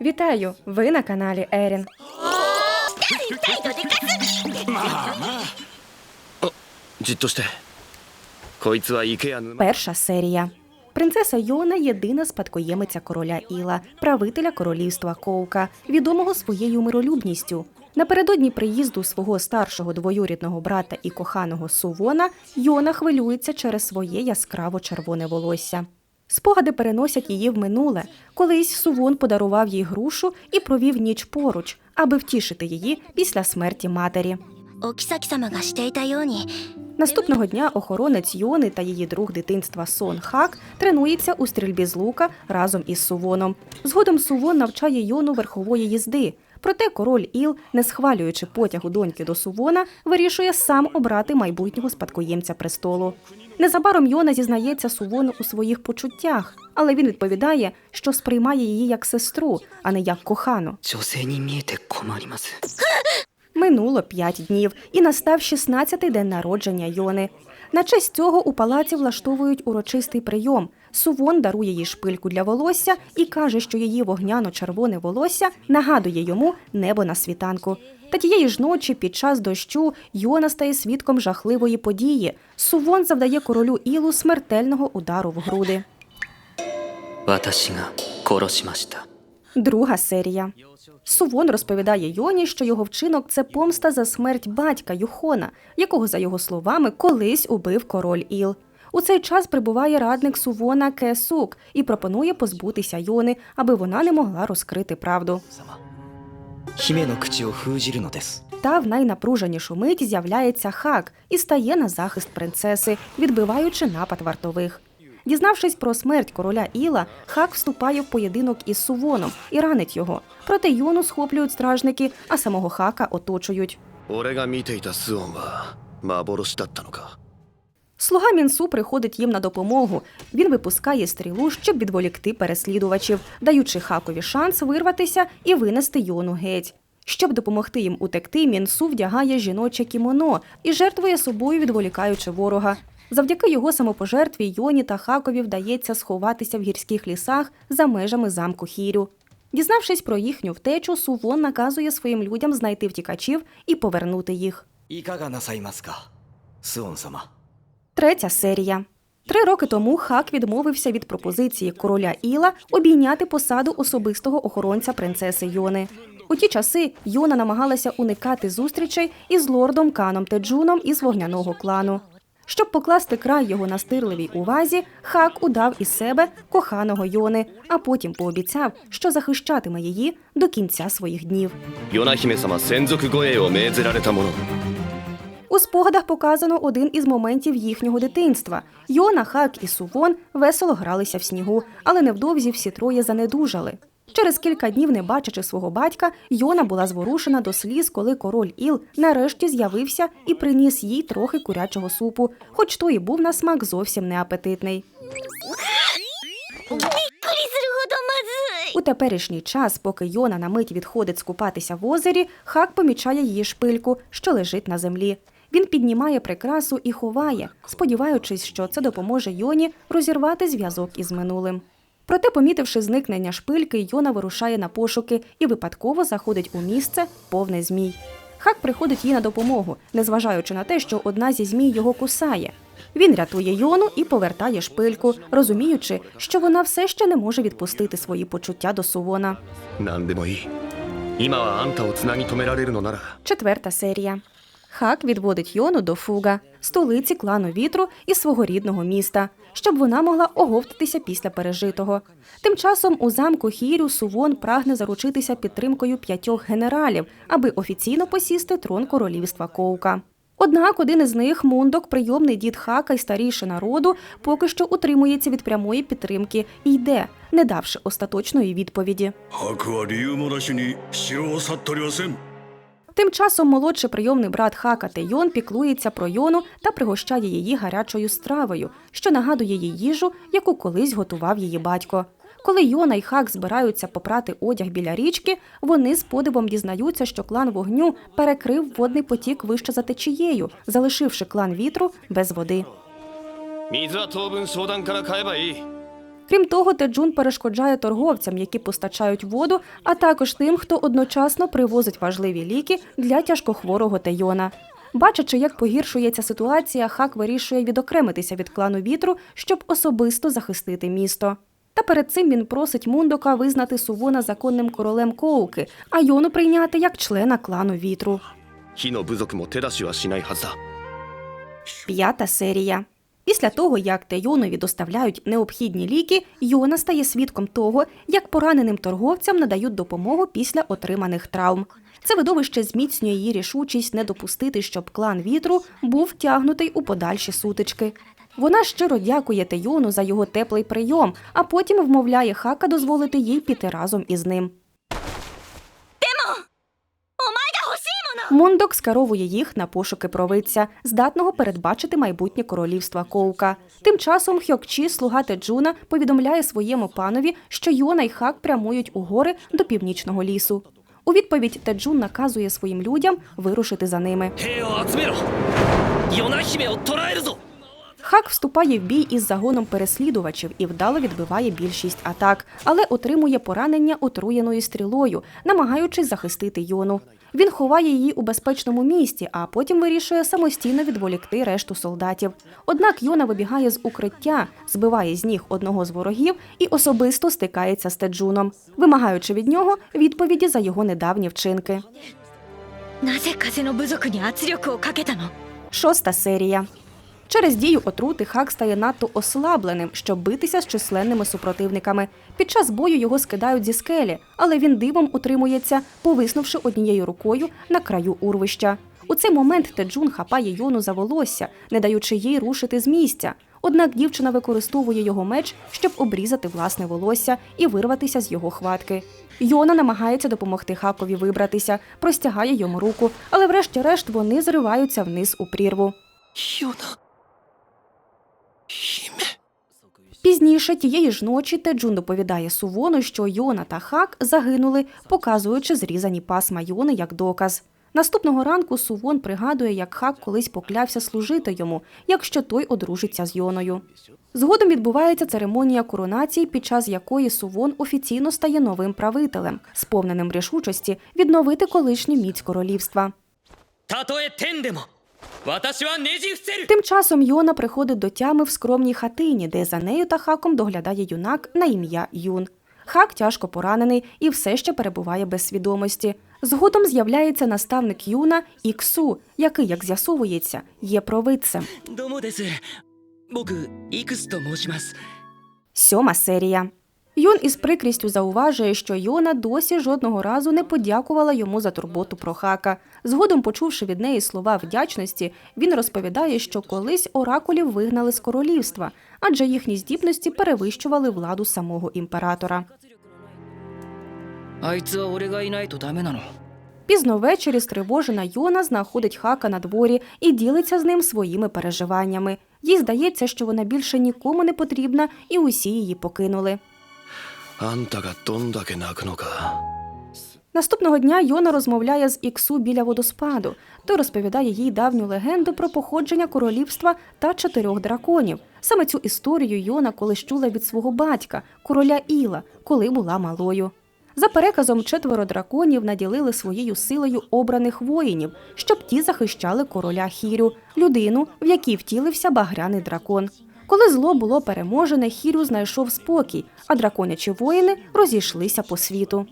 Вітаю! Ви на каналі Ерін. Перша серія. Принцеса Йона єдина спадкоємиця короля Іла, правителя королівства Коука, відомого своєю миролюбністю. Напередодні приїзду свого старшого двоюрідного брата і коханого Сувона Йона хвилюється через своє яскраво червоне волосся. Спогади переносять її в минуле. Колись Сувон подарував їй грушу і провів ніч поруч, аби втішити її після смерті матері. Наступного дня охоронець Йони та її друг дитинства Сон Хак тренується у стрільбі з лука разом із Сувоном. Згодом Сувон навчає Йону верхової їзди. Проте король Іл, не схвалюючи потягу доньки до Сувона, вирішує сам обрати майбутнього спадкоємця престолу. Незабаром Йона зізнається Сувону у своїх почуттях, але він відповідає, що сприймає її як сестру, а не як кохану. Минуло п'ять днів, і настав 16-й день народження Йони. На честь цього у палаці влаштовують урочистий прийом, Сувон дарує їй шпильку для волосся і каже, що її вогняно-червоне волосся нагадує йому небо на світанку. Та тієї ж ночі під час дощу Йона стає свідком жахливої події. Сувон завдає королю Ілу смертельного удару в груди. Друга серія. Сувон розповідає Йоні, що його вчинок це помста за смерть батька Юхона, якого, за його словами, колись убив король Іл. У цей час прибуває радник Сувона Кесук і пропонує позбутися Йони, аби вона не могла розкрити правду. Та в найнапруженішу мить з'являється хак і стає на захист принцеси, відбиваючи напад вартових. Дізнавшись про смерть короля Іла, хак вступає в поєдинок із сувоном і ранить його. Проте Йону схоплюють стражники, а самого хака оточують. Слуга мінсу приходить їм на допомогу. Він випускає стрілу, щоб відволікти переслідувачів, даючи хакові шанс вирватися і винести йону геть. Щоб допомогти їм утекти, мінсу вдягає жіноче кімоно і жертвує собою, відволікаючи ворога. Завдяки його самопожертві Йоні та Хакові вдається сховатися в гірських лісах за межами замку Хірю. Дізнавшись про їхню втечу, Сувон наказує своїм людям знайти втікачів і повернути їх. І Ікага насаймаска, сон сама. Третя серія. Три роки тому Хак відмовився від пропозиції короля Іла обійняти посаду особистого охоронця принцеси Йони. У ті часи Йона намагалася уникати зустрічей із лордом Каном Теджуном із вогняного клану. Щоб покласти край його настирливій увазі, Хак удав із себе коханого Йони, а потім пообіцяв, що захищатиме її до кінця своїх днів. ヨ у спогадах показано один із моментів їхнього дитинства. Йона, Хак і Сувон весело гралися в снігу, але невдовзі всі троє занедужали. Через кілька днів, не бачачи свого батька, Йона була зворушена до сліз, коли король Іл нарешті з'явився і приніс їй трохи курячого супу, хоч той і був на смак зовсім неапетитний. У теперішній час, поки Йона на мить відходить скупатися в озері, хак помічає її шпильку, що лежить на землі. Він піднімає прикрасу і ховає, сподіваючись, що це допоможе Йоні розірвати зв'язок із минулим. Проте, помітивши зникнення шпильки, Йона вирушає на пошуки і випадково заходить у місце повне змій. Хак приходить їй на допомогу, незважаючи на те, що одна зі змій його кусає. Він рятує Йону і повертає шпильку, розуміючи, що вона все ще не може відпустити свої почуття до сувона. Четверта серія. Хак відводить Йону до Фуга, столиці клану вітру і свого рідного міста, щоб вона могла оговтатися після пережитого. Тим часом у замку Хірю Сувон прагне заручитися підтримкою п'ятьох генералів, аби офіційно посісти трон королівства Коука. Однак один із них, Мундок, прийомний дід Хака й старіший народу, поки що утримується від прямої підтримки і йде, не давши остаточної відповіді. Тим часом молодший прийомний брат Хака Тейон піклується про Йону та пригощає її гарячою стравою, що нагадує їй їжу, яку колись готував її батько. Коли Йона і Хак збираються попрати одяг біля річки, вони з подивом дізнаються, що клан вогню перекрив водний потік вище за течією, залишивши клан вітру без води. Крім того, Теджун перешкоджає торговцям, які постачають воду, а також тим, хто одночасно привозить важливі ліки для тяжкохворого Тайона. Бачачи, як погіршується ситуація, хак вирішує відокремитися від клану вітру, щоб особисто захистити місто. Та перед цим він просить Мундока визнати Сувона законним королем Коуки, а йону прийняти як члена клану вітру. П'ята серія. Після того, як Тейонові доставляють необхідні ліки, Йона стає свідком того, як пораненим торговцям надають допомогу після отриманих травм. Це видовище зміцнює її рішучість не допустити, щоб клан вітру був втягнутий у подальші сутички. Вона щиро дякує Тейону за його теплий прийом, а потім вмовляє Хака дозволити їй піти разом із ним. Амондок скеровує їх на пошуки провидця, здатного передбачити майбутнє королівства Коука. Тим часом Хьокчі, слуга Теджуна, повідомляє своєму панові, що Йона і Хак прямують у гори до північного лісу. У відповідь Теджун наказує своїм людям вирушити за ними. Хак вступає в бій із загоном переслідувачів і вдало відбиває більшість атак, але отримує поранення отруєною стрілою, намагаючись захистити йону. Він ховає її у безпечному місці, а потім вирішує самостійно відволікти решту солдатів. Однак Йона вибігає з укриття, збиває з ніг одного з ворогів і особисто стикається з Теджуном, вимагаючи від нього відповіді за його недавні вчинки. Шоста серія. Через дію отрути Хак стає надто ослабленим, щоб битися з численними супротивниками. Під час бою його скидають зі скелі, але він дивом утримується, повиснувши однією рукою на краю урвища. У цей момент Теджун хапає Йону за волосся, не даючи їй рушити з місця. Однак дівчина використовує його меч, щоб обрізати власне волосся і вирватися з його хватки. Йона намагається допомогти Хакові вибратися, простягає йому руку, але врешті-решт вони зриваються вниз у прірву. ヨ Пізніше тієї ж ночі Теджун доповідає Сувону, що Йона та Хак загинули, показуючи зрізані пасма Йони як доказ. Наступного ранку Сувон пригадує, як Хак колись поклявся служити йому, якщо той одружиться з Йоною. Згодом відбувається церемонія коронації, під час якої Сувон офіційно стає новим правителем, сповненим рішучості відновити колишню міць королівства. Тим часом Йона приходить до тями в скромній хатині, де за нею та хаком доглядає юнак на ім'я Юн. Хак тяжко поранений і все ще перебуває без свідомості. Згодом з'являється наставник Юна Іксу, який, як з'ясовується, є провидцем. Сьома серія. Йон із прикрістю зауважує, що Йона досі жодного разу не подякувала йому за турботу про хака. Згодом, почувши від неї слова вдячності, він розповідає, що колись оракулів вигнали з королівства, адже їхні здібності перевищували владу самого імператора. Пізно ввечері стривожена Йона знаходить хака на дворі і ділиться з ним своїми переживаннями. Їй здається, що вона більше нікому не потрібна, і усі її покинули. あんたがどんだけ泣くのか Наступного дня Йона розмовляє з Іксу біля водоспаду. Той розповідає їй давню легенду про походження королівства та чотирьох драконів. Саме цю історію Йона колись чула від свого батька, короля Іла, коли була малою. За переказом, четверо драконів наділили своєю силою обраних воїнів, щоб ті захищали короля Хірю, людину, в якій втілився багряний дракон. Коли зло було переможене, Хірю знайшов спокій, а драконячі воїни розійшлися по світу.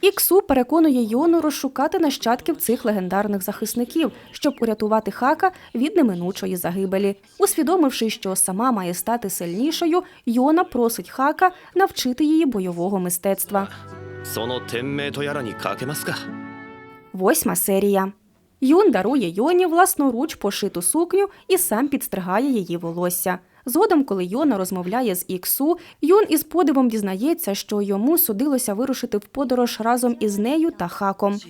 Іксу переконує Йону розшукати нащадків цих легендарних захисників, щоб урятувати хака від неминучої загибелі. Усвідомивши, що сама має стати сильнішою, Йона просить хака навчити її бойового мистецтва. Восьма серія. Юн дарує Йоні власноруч пошиту сукню і сам підстригає її волосся. Згодом, коли Йона розмовляє з Іксу, Юн із подивом дізнається, що йому судилося вирушити в подорож разом із нею та хаком.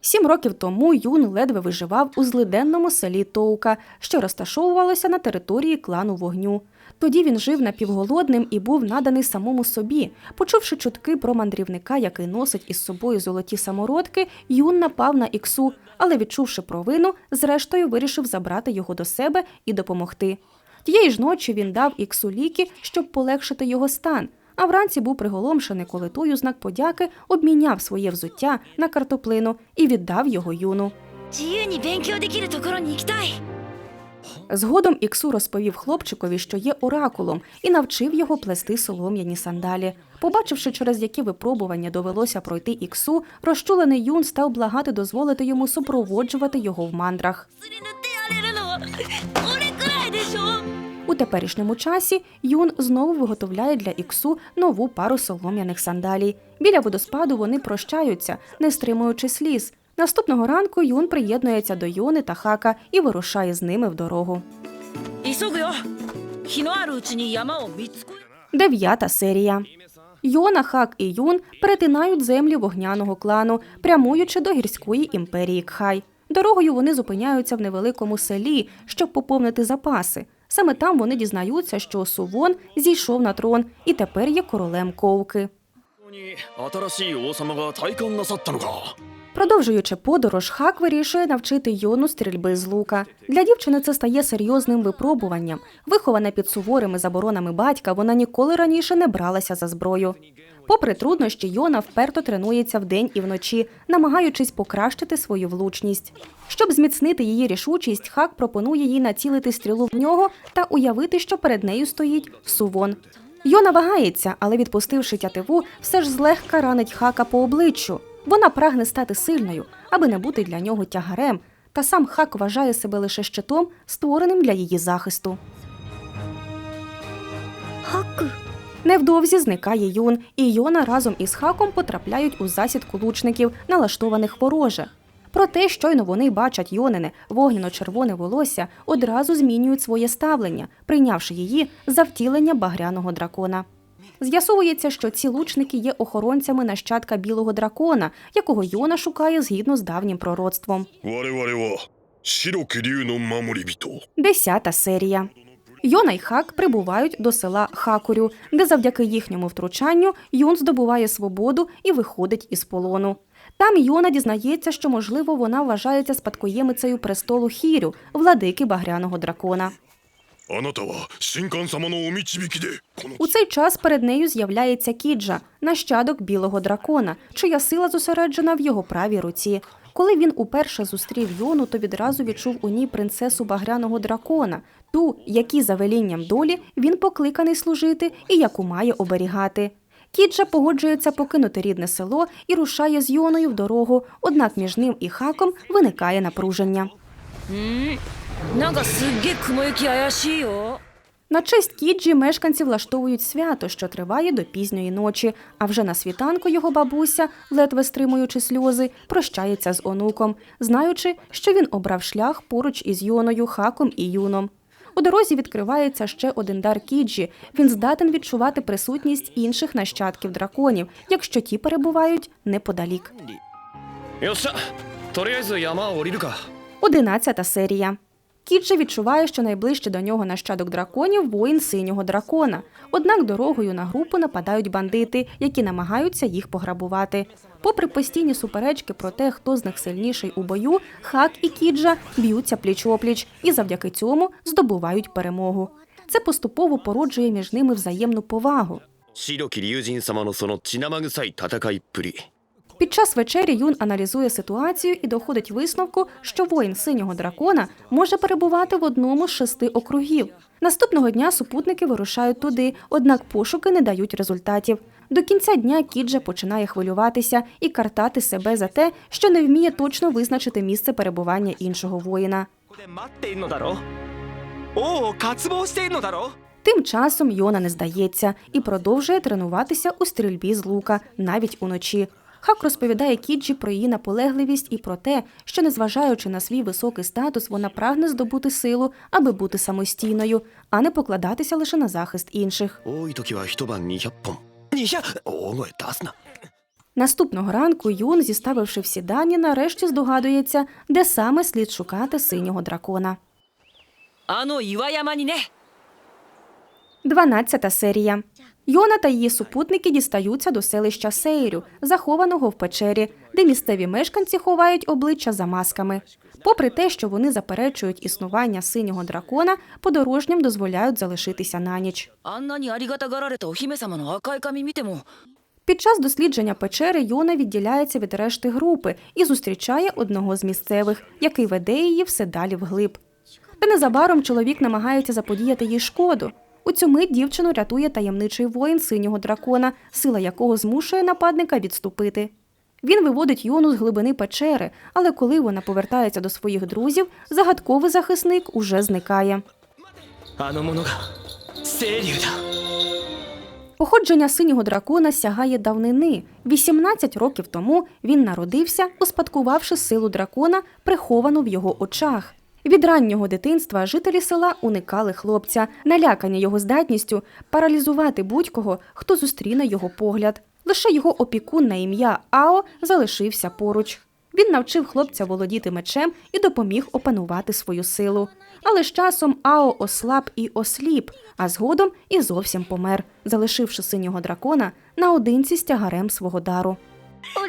Сім років тому Юн ледве виживав у злиденному селі Тоука, що розташовувалося на території клану вогню. Тоді він жив напівголодним і був наданий самому собі. Почувши чутки про мандрівника, який носить із собою золоті самородки, Юн напав на Іксу, але, відчувши провину, зрештою вирішив забрати його до себе і допомогти. Тієї ж ночі він дав Іксу ліки, щоб полегшити його стан. А вранці був приголомшений, коли той у знак подяки обміняв своє взуття на картоплину і віддав його юну. Згодом Іксу розповів хлопчикові, що є оракулом, і навчив його плести солом'яні сандалі. Побачивши, через які випробування довелося пройти Іксу, розчулений юн став благати дозволити йому супроводжувати його в мандрах. У теперішньому часі юн знову виготовляє для Іксу нову пару солом'яних сандалій. Біля водоспаду вони прощаються, не стримуючи сліз. Наступного ранку Юн приєднується до Йони та Хака і вирушає з ними в дорогу. Дев'ята серія. Йона, Хак і Юн перетинають землі вогняного клану, прямуючи до гірської імперії Кхай. Дорогою вони зупиняються в невеликому селі, щоб поповнити запаси. Саме там вони дізнаються, що Сувон зійшов на трон і тепер є королем ковки. Продовжуючи подорож, хак вирішує навчити йону стрільби з лука. Для дівчини це стає серйозним випробуванням. Вихована під суворими заборонами батька, вона ніколи раніше не бралася за зброю. Попри труднощі, Йона вперто тренується вдень і вночі, намагаючись покращити свою влучність. Щоб зміцнити її рішучість, хак пропонує їй націлити стрілу в нього та уявити, що перед нею стоїть сувон. Йона вагається, але відпустивши тятиву, все ж злегка ранить хака по обличчю. Вона прагне стати сильною, аби не бути для нього тягарем. Та сам хак вважає себе лише щитом, створеним для її захисту. Хак. Невдовзі зникає юн, і Йона разом із хаком потрапляють у засідку лучників, налаштованих вороже. Проте щойно вони бачать Йонине вогняно-червоне волосся одразу змінюють своє ставлення, прийнявши її за втілення багряного дракона. З'ясовується, що ці лучники є охоронцями нащадка білого дракона, якого Йона шукає згідно з давнім пророцтвом. Десята серія. Йона і Хак прибувають до села Хакурю, де завдяки їхньому втручанню Юн здобуває свободу і виходить із полону. Там Йона дізнається, що можливо вона вважається спадкоємицею престолу Хірю, владики багряного дракона. У цей час перед нею з'являється Кіджа, нащадок білого дракона, чия сила зосереджена в його правій руці. Коли він уперше зустрів Йону, то відразу відчув у ній принцесу багряного дракона, ту, якій за велінням долі він покликаний служити і яку має оберігати. Кіджа погоджується покинути рідне село і рушає з Йоною в дорогу, однак між ним і хаком виникає напруження. На честь Кіджі мешканці влаштовують свято, що триває до пізньої ночі. А вже на світанку його бабуся, ледве стримуючи сльози, прощається з онуком, знаючи, що він обрав шлях поруч із Йоною, хаком і юном. У дорозі відкривається ще один дар Кіджі. Він здатен відчувати присутність інших нащадків драконів, якщо ті перебувають неподалік. Одинадцята серія. Кіджа відчуває, що найближче до нього нащадок драконів воїн синього дракона. Однак дорогою на групу нападають бандити, які намагаються їх пограбувати. Попри постійні суперечки про те, хто з них сильніший у бою, Хак і Кіджа б'ються пліч-опліч і завдяки цьому здобувають перемогу. Це поступово породжує між ними взаємну повагу. Під час вечері юн аналізує ситуацію і доходить висновку, що воїн синього дракона може перебувати в одному з шести округів. Наступного дня супутники вирушають туди, однак пошуки не дають результатів. До кінця дня Кіджа починає хвилюватися і картати себе за те, що не вміє точно визначити місце перебування іншого воїна. Тим часом Йона не здається і продовжує тренуватися у стрільбі з лука навіть уночі. Хак розповідає Кіджі про її наполегливість і про те, що, незважаючи на свій високий статус, вона прагне здобути силу, аби бути самостійною, а не покладатися лише на захист інших. Наступного ранку Юн, зіставивши всі дані, нарешті здогадується, де саме слід шукати синього дракона. Ано 12 серія. Йона та її супутники дістаються до селища Сейрю, захованого в печері, де місцеві мешканці ховають обличчя за масками. Попри те, що вони заперечують існування синього дракона, подорожнім дозволяють залишитися на ніч. Під час дослідження печери Йона відділяється від решти групи і зустрічає одного з місцевих, який веде її все далі вглиб. Та незабаром чоловік намагається заподіяти їй шкоду. У цю мить дівчину рятує таємничий воїн синього дракона, сила якого змушує нападника відступити. Він виводить Йону з глибини печери, але коли вона повертається до своїх друзів, загадковий захисник уже зникає. Походження синього дракона сягає давнини. 18 років тому він народився, успадкувавши силу дракона, приховану в його очах. Від раннього дитинства жителі села уникали хлопця, налякані його здатністю паралізувати будь-кого, хто зустріне його погляд. Лише його опікун на ім'я Ао залишився поруч. Він навчив хлопця володіти мечем і допоміг опанувати свою силу. Але з часом Ао ослаб і осліп, а згодом і зовсім помер, залишивши синього дракона наодинці з тягарем свого дару. Ну